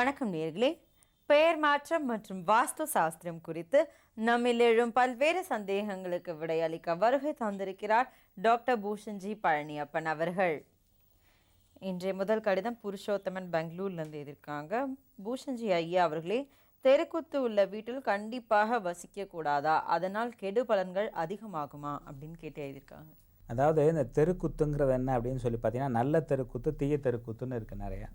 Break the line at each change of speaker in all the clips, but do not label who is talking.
வணக்கம் நேர்களே. பெயர் மாற்றம் மற்றும் வாஸ்து சாஸ்திரம் குறித்து நம்மில் எழும் பல்வேறு சந்தேகங்களுக்கு விடையளிக்க வருகை தந்திருக்கிறார் டாக்டர் பூஷன்ஜி பழனியப்பன் அவர்கள். இன்றைய முதல் கடிதம் புருஷோத்தமன் பெங்களூர்லேருந்து எதிர்க்காங்க. பூஷன்ஜி ஐயா அவர்களே தெருக்குத்து உள்ள வீட்டில் கண்டிப்பாக வசிக்க கூடாதா அதனால் கெடு பலன்கள் அதிகமாகுமா? அப்படின்னு கேட்டு எழுதியிருக்காங்க.
அதாவது இந்த தெருக்குத்துங்கிறது என்ன அப்படின்னு சொல்லி பார்த்தீங்கன்னா நல்ல தெருக்குத்து தீய தெருக்குத்துன்னு இருக்குது நிறையா.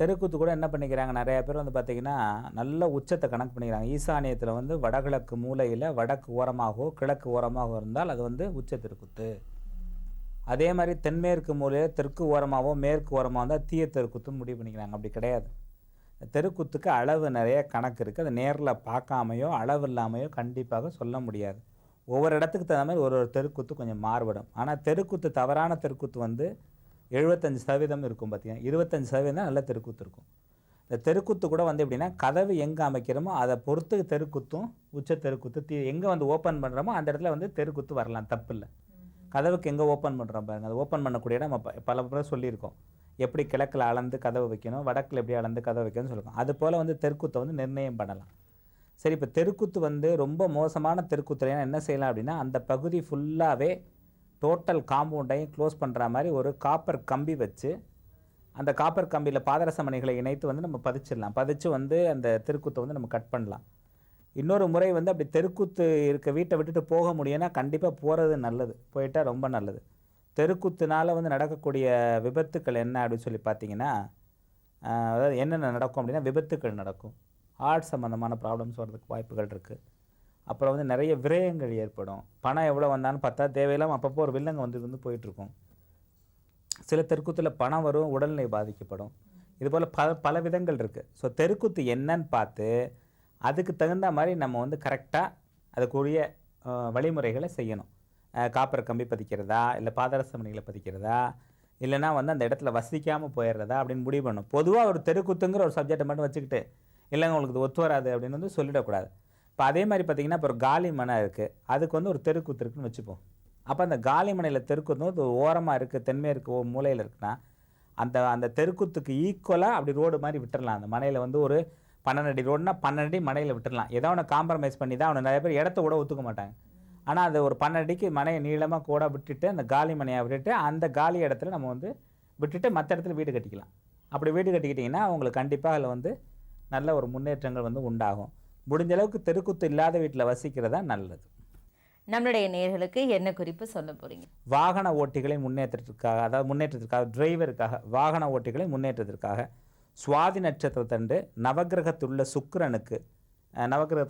தெருக்கூத்து கூட என்ன பண்ணிக்கிறாங்க? நிறையா பேர் வந்து பார்த்திங்கன்னா நல்ல உச்சத்தை கணக்கு பண்ணிக்கிறாங்க. ஈசானியத்தில் வந்து வடகிழக்கு மூலையில் வடக்கு ஓரமாகவோ கிழக்கு ஓரமாகவோ இருந்தால் அது வந்து உச்ச தெருக்குத்து. அதே மாதிரி தென்மேற்கு மூலையில் தெற்கு ஓரமாகவோ மேற்கு ஓரமாக இருந்தால் தீய தெருக்குத்துன்னு முடிவு பண்ணிக்கிறாங்க. அப்படி கிடையாது. தெருக்குத்துக்கு அளவு நிறைய கணக்கு இருக்குது அதை நேரில் பார்க்காமையோ அளவு இல்லாமையோ கண்டிப்பாக சொல்ல முடியாது. ஒவ்வொரு இடத்துக்கு தகுந்த மாதிரி ஒரு ஒரு தெருக்குத்து கொஞ்சம் மாறுபடும். ஆனால் தெருக்குத்து தவறான தெருக்குத்து வந்து எழுபத்தஞ்சு சதவீதம் இருக்கும் பார்த்தீங்கன்னா இருபத்தஞ்சு சதவீதம் தான் நல்ல தெருக்கூத்து இருக்கும். இந்த தெருக்குத்து கூட வந்து எப்படின்னா கதவு எங்கே அமைக்கிறோமோ அதை பொறுத்து தெருக்குத்தும் உச்ச தெருக்குத்து தீ எங்கே வந்து ஓப்பன் பண்ணுறோமோ அந்த இடத்துல வந்து தெருக்குத்து வரலாம் தப்பு இல்லை கதவுக்கு எங்கே ஓப்பன் பண்ணுறோம் பாருங்கள் அதை ஓப்பன் பண்ணக்கூடிய இடம் நம்ம பல முறை சொல்லியிருக்கோம். எப்படி கிழக்கில் அளந்து கதவு வைக்கணும் வடக்கில் எப்படி அளந்து கதவு வைக்கணும்னு சொல்லுவோம் அது போல் வந்து தெருக்குத்தை வந்து நிர்ணயம் பண்ணலாம். சரி இப்போ தெருக்குத்து வந்து ரொம்ப மோசமான தெருக்குத்துலைனா என்ன செய்யலாம் அப்படின்னா அந்த பகுதி ஃபுல்லாகவே டோட்டல் காம்பவுண்டையும் க்ளோஸ் பண்ணுற மாதிரி ஒரு காப்பர் கம்பி வச்சு அந்த காப்பர் கம்பியில் பாதரச மணிகளை இணைத்து வந்து நம்ம பதிச்சிடலாம். பதிச்சு வந்து அந்த தெருக்குத்தை வந்து நம்ம கட் பண்ணலாம். இன்னொரு முறை வந்து அப்படி தெருக்குத்து இருக்க வீட்டை விட்டுட்டு போக முடியும்னா கண்டிப்பாக போகிறது நல்லது. போயிட்டா ரொம்ப நல்லது. தெருக்கூத்துனால் வந்து நடக்கக்கூடிய விபத்துக்கள் என்ன அப்படின்னு சொல்லி பார்த்தீங்கன்னா அதாவது என்னென்ன நடக்கும் அப்படின்னா விபத்துக்கள் நடக்கும். ஹார்ட் சம்மந்தமான ப்ராப்ளம்ஸ் வர்றதுக்கு வாய்ப்புகள் இருக்குது அப்புறம் வந்து நிறைய விரயங்கள் ஏற்படும். பணம் எவ்வளோ வந்தாலும் பார்த்தா தேவையில்லாமல் அப்பப்போ ஒரு வில்லங்க வந்து வந்து போயிட்டுருக்கும். சில தெருக்குத்தில் பணம் வரும் உடல்நிலை பாதிக்கப்படும். இது போல் பல பல விதங்கள் இருக்குது ஸோ தெருக்குத்து என்னன்னு பார்த்து அதுக்கு தகுந்த மாதிரி நம்ம வந்து கரெக்டாக அதுக்குரிய வழிமுறைகளை செய்யணும். காப்பர் கம்பி பதிக்கிறதா இல்லை பாதரச மணிகளை பதிக்கிறதா இல்லைன்னா வந்து அந்த இடத்துல வசிக்காமல் போயிடுறதா அப்படின்னு முடிவு பண்ணும் பொதுவாக ஒரு தெருக்குத்துங்கிற ஒரு சப்ஜெக்டை மட்டும் வச்சுக்கிட்டு இல்லைங்க உங்களுக்கு ஒத்து வராது அப்படின்னு வந்து சொல்லிடக்கூடாது. இப்போ அதே மாதிரி பார்த்தீங்கன்னா இப்போ ஒரு காலி மனை இருக்குது அதுக்கு வந்து ஒரு தெருக்குத்து இருக்குன்னு வச்சுப்போம். அப்போ அந்த காலி மனையில் தெருக்குத்து வந்து ஓரமாக இருக்குது தென்மேற்கு ஓ மூலையில் இருக்குன்னா அந்த அந்த தெருக்குத்துக்கு ஈக்குவலாக அப்படி ரோடு மாதிரி விட்டுறலாம். அந்த மனையில் வந்து ஒரு பன்னெண்டு அடி ரோடுனா பன்னெண்டு அடி மனையில் விட்டுடலாம் ஏதோ ஒன்று காம்ப்ரமைஸ் பண்ணி தான் அவனை நிறைய பேர் இடத்த கூட ஒத்துக்க மாட்டாங்க. ஆனால் அது ஒரு பன்னெண்டு அடிக்கு மனையை நீளமாக கூட விட்டுட்டு அந்த காலி மனையை விட்டுட்டு அந்த காலி இடத்துல நம்ம வந்து விட்டுட்டு மற்ற இடத்துல வீடு கட்டிக்கலாம். அப்படி வீடு கட்டிக்கிட்டிங்கன்னா அவங்களுக்கு கண்டிப்பாக அதில் வந்து நல்ல ஒரு முன்னேற்றங்கள் வந்து உண்டாகும். முடிஞ்ச அளவுக்கு தெருக்குத்து இல்லாத வீட்டில் வசிக்கிறதா நல்லது.
நம்மளுடைய நேர்களுக்கு என்ன குறிப்பு சொல்ல போறீங்க?
வாகன ஓட்டிகளை முன்னேற்றத்திற்காக அதாவது முன்னேற்றத்திற்காக டிரைவருக்காக வாகன ஓட்டிகளை முன்னேற்றத்திற்காக சுவாதி நட்சத்திரத்தண்டு நவக்கிரகத்துள்ள சுக்கிரனுக்கு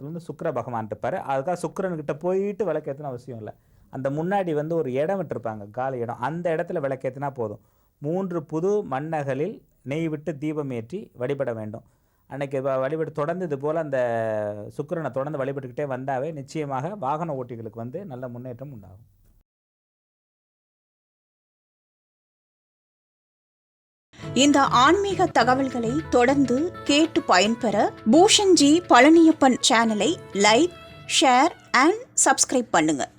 வந்து சுக்கிர பகவான் இருப்பார். அதுக்காக சுக்கிரனுக்கிட்ட போயிட்டு விளக்கேற்றின அவசியம் இல்லை. அந்த முன்னாடி வந்து ஒரு இடம் விட்டுருப்பாங்க காலி இடம். அந்த இடத்துல விளக்கேற்றினா போதும். மூன்று புது மண்ணகலில் நெய் விட்டு தீபம் ஏற்றி வழிபட வேண்டும். அன்னைக்கு வ- வழிபட்டு தொடர்ந்து இது போல் அந்த சுக்கரனை தொடர்ந்து வழிபட்டுக்கிட்டே வந்தாவே நிச்சயமாக வாகன ஓட்டிகளுக்கு வந்து நல்ல முன்னேற்றம் உண்டாகும்.
இந்த ஆன்மீக தகவல்களை தொடர்ந்து கேட்டு பயன்பெற பூஷன்ஜி பழனியப்பன் சேனலை லைக் ஷேர் அண்ட் சப்ஸ்கிரைப் பண்ணுங்கள்